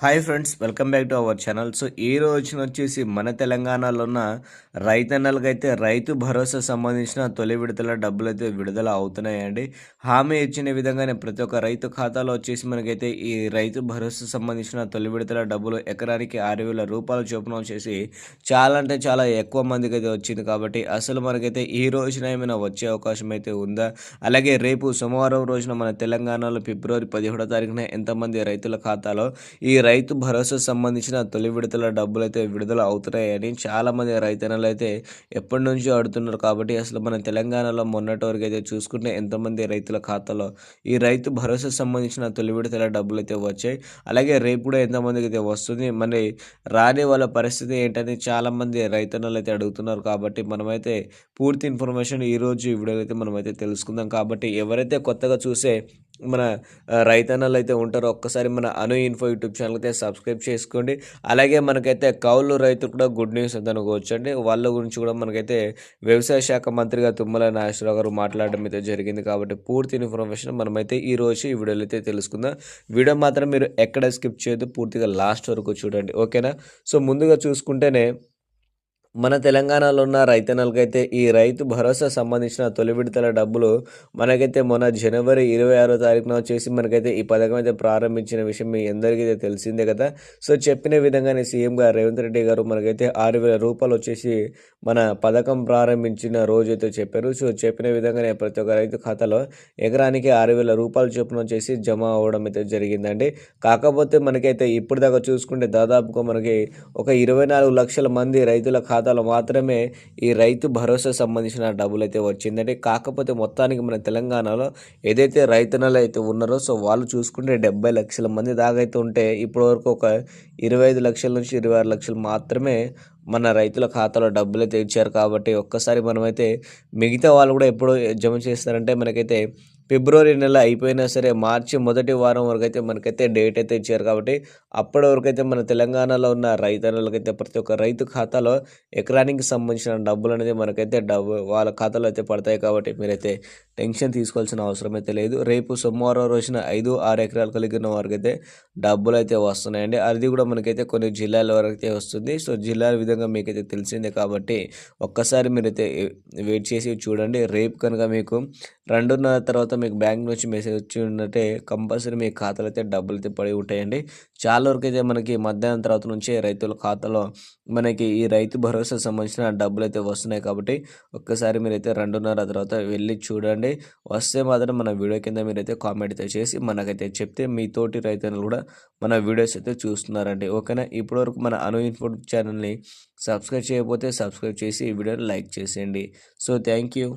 Hi friends welcome back to our channel so ఈ రోజున వచ్చేసి మన తెలంగాణలో ఉన్న రైతన్నలకైతే రైతు భరోసా సంబంధించిన తొలి విడతల డబ్బులు అయితే విడుదల అవుతున్నాయండి. హామీ ఇచ్చిన విధంగానే ప్రతి ఒక్క రైతు ఖాతాలో వచ్చేసి మనకైతే ఈ రైతు భరోసా సంబంధించిన తొలి విడతల డబ్బులు ఎకరానికి ఆరు వేల రూపాయల చొప్పున వచ్చేసి చాలా అంటే చాలా ఎక్కువ మందికి అయితే వచ్చింది కాబట్టి అసలు మనకైతే ఈ రోజున ఏమైనా వచ్చే అవకాశం అయితే ఉందా? అలాగే రేపు సోమవారం రోజున మన తెలంగాణలో ఫిబ్రవరి పదిహేడో తారీఖున ఎంతమంది రైతుల ఖాతాలో ఈ రైతు భరోసా సంబంధించిన తొలి విడతల డబ్బులు అయితే విడుదల అవుతున్నాయని చాలామంది రైతన్నలు అయితే ఎప్పటి నుంచో అడుగుతున్నారు కాబట్టి అసలు మన తెలంగాణలో మొన్నటి వరకు అయితే చూసుకుంటే ఎంతమంది రైతుల ఖాతాలో ఈ రైతు భరోసా సంబంధించిన తొలి విడతల డబ్బులు అయితే వచ్చాయి. అలాగే రేపు కూడా ఎంతమందికి అయితే వస్తుంది మరి రాని వాళ్ళ పరిస్థితి ఏంటని చాలామంది రైతన్నలు అయితే అడుగుతున్నారు కాబట్టి మనమైతే పూర్తి ఇన్ఫర్మేషన్ ఈరోజు ఈ వీడియోలో అయితే మనమైతే తెలుసుకుందాం. కాబట్టి ఎవరైతే కొత్తగా చూసే మన రైతన్నలు అయితే ఉంటారో ఒక్కసారి మన అను ఇన్ఫో యూట్యూబ్ ఛానల్ అయితే సబ్స్క్రైబ్ చేసుకోండి. అలాగే మనకైతే కౌలు రైతు కూడా గుడ్ న్యూస్ అనుకోవచ్చు అండి వాళ్ళ గురించి కూడా మనకైతే వ్యవసాయ శాఖ మంత్రిగా తుమ్మల నాగేశ్వరరావు గారు మాట్లాడడం అయితే జరిగింది కాబట్టి పూర్తి ఇన్ఫర్మేషన్ మనమైతే ఈ రోజు ఈ వీడియోలో అయితే తెలుసుకుందాం. వీడియో మాత్రం మీరు ఎక్కడ స్కిప్ చేయొద్దు పూర్తిగా లాస్ట్ వరకు చూడండి. ఓకేనా? సో ముందుగా చూసుకుంటేనే మన తెలంగాణలో ఉన్న రైతన్నలకైతే ఈ రైతు భరోసా సంబంధించిన తొలి విడతల డబ్బులు మనకైతే మొన్న జనవరి ఇరవై ఆరో తారీఖున వచ్చేసి మనకైతే ఈ పథకం అయితే ప్రారంభించిన విషయం మీ అందరికీ అయితే తెలిసిందే కదా. సో చెప్పిన విధంగానే సీఎం గారు రేవంత్ రెడ్డి గారు మనకైతే ఆరు వేల రూపాయలు వచ్చేసి మన పథకం ప్రారంభించిన రోజు అయితే చెప్పారు. సో చెప్పిన విధంగానే ప్రతి ఒక్క రైతు ఖాతాలో ఎకరానికి ఆరు వేల రూపాయల చొప్పున వచ్చేసి జమ అవ్వడం అయితే జరిగిందండి. కాకపోతే మనకైతే ఇప్పుడు దాకా చూసుకుంటే దాదాపుగా మనకి ఒక ఇరవై నాలుగు లక్షల మంది రైతుల ఖాతా ఖాతాలో మాత్రమే ఈ రైతు భరోసా సంబంధించిన డబ్బులు అయితే వచ్చిందండి. కాకపోతే మొత్తానికి మన తెలంగాణలో ఏదైతే రైతన్నలు అయితే ఉన్నారో సో వాళ్ళు చూసుకుంటే డెబ్బై లక్షల మంది దాగైతే ఉంటే ఇప్పటివరకు ఒక ఇరవై ఐదు లక్షల నుంచి ఇరవై ఆరు లక్షలు మాత్రమే మన రైతుల ఖాతాలో డబ్బులు అయితే ఇచ్చారు. కాబట్టి ఒక్కసారి మనమైతే మిగతా వాళ్ళు కూడా ఎప్పుడు జమ చేస్తారంటే మనకైతే ఫిబ్రవరి నెల అయిపోయినా సరే మార్చి మొదటి వారం వరకు అయితే మనకైతే డేట్ అయితే ఇచ్చారు కాబట్టి అప్పటి వరకు అయితే మన తెలంగాణలో ఉన్న రైతన్నలకైతే ప్రతి ఒక్క రైతు ఖాతాలో ఎకరానికి సంబంధించిన డబ్బులు అనేది మనకైతే డబ్బు వాళ్ళ ఖాతాలో అయితే పడతాయి కాబట్టి మీరైతే టెన్షన్ తీసుకోవాల్సిన అవసరం అయితే లేదు. రేపు సోమవారం రోజున ఐదు ఆరు ఎకరాలు కలిగిన వారికి అయితే డబ్బులు అయితే వస్తున్నాయండి. అది కూడా మనకైతే కొన్ని జిల్లాల వరకు అయితే వస్తుంది. సో జిల్లాల విధంగా మీకైతే తెలిసిందే కాబట్టి ఒక్కసారి మీరైతే వెయిట్ చేసి చూడండి. రేపు కనుక మీకు రెండున్నర తర్వాత మీకు బ్యాంక్ నుంచి మెసేజ్ వచ్చి ఉన్నట్టే కంపల్సరీ మీ ఖాతాలో అయితే డబ్బులు అయితే పడి ఉంటాయండి. చాలా వరకు అయితే మనకి మధ్యాహ్నం తర్వాత నుంచే రైతుల ఖాతాలో మనకి ఈ రైతు భరోసా సంబంధించిన డబ్బులు అయితే వస్తున్నాయి కాబట్టి ఒక్కసారి మీరైతే రెండున్నర తర్వాత వెళ్ళి చూడండి. వస్తే మాత్రం మన వీడియో కింద మీరైతే కామెంట్ అయితే చేసి మనకైతే చెప్తే మీ తోటి రైతులు కూడా మన వీడియోస్ అయితే చూస్తున్నారండి. ఓకేనా? ఇప్పటివరకు మన అను ఇన్ఫోట్ ఛానల్ని సబ్స్క్రైబ్ చేయకపోతే సబ్స్క్రైబ్ చేసి ఈ వీడియోని లైక్ చేసేయండి. So thank you.